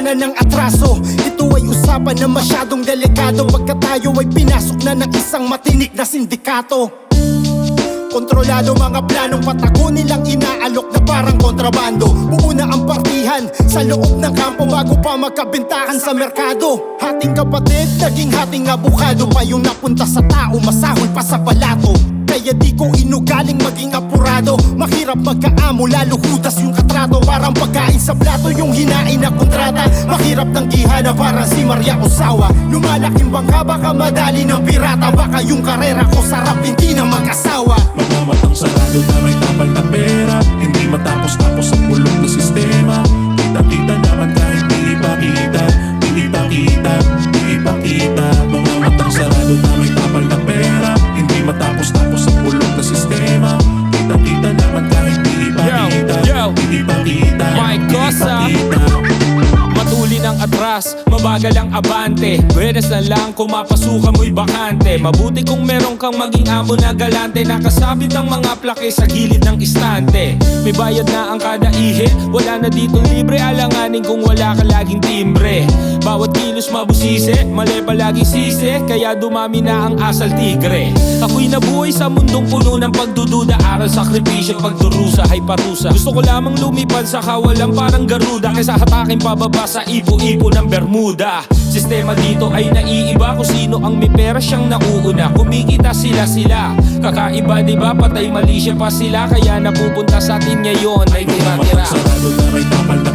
Na ng atraso. Ito ay usapan na masyadong delikado Pagka tayo ay pinasok na ng isang matinik na sindikato. Kontrolado mga planong patago nilang inaalok na parang kontrabando. Uuna ang partihan sa loob ng kampo bago pa magkabintahan sa merkado. Hating kapatid, naging hating abukado pa yung napunta sa tao Masahol pa sa palato kaya di ko inugaling maging apurado. Mahirap magkaamo lalo hudas yung katrato. Parang pagkain sa plato yung hinain na kontrata. Mahirap ng gihana parang si Maria Osawa. Lumalaking bangka baka madali ng pirata. Baka yung karera ko sarap hindi na mag-asawa. Mga matang sarado na may tapal na pera. Hindi matapos-tapos ang bulok na sistema Atras, mabagal ang abante. Beres na lang kung mapasukan mo'y bakante. Mabuti kung meron kang maging amo na galante. Nakasabit ang mga plake sa gilid ng istante. May bayad na ang kada ihe Wala na dito libre. Alanganin kung wala ka laging timbre Bawat kilos mabusise, mali palagi sisi Kaya dumami na ang asal tigre. Ako'y nabuhay sa mundong puno ng pagdududa Aral, sakripisyo, pagdurusa, ay parusa Gusto ko lamang lumipad sa kawalan parang garuda Kaysa hatakin pababa sa ipo-ipo ng Bermuda. Sistema dito ay naiiba Kung sino ang may pera siyang nauuna. Kumikita sila sila. Kakaiba diba patay mali siya pa sila Kaya napupunta sa atin ngayon. Ay tira-tira sarado na may tapal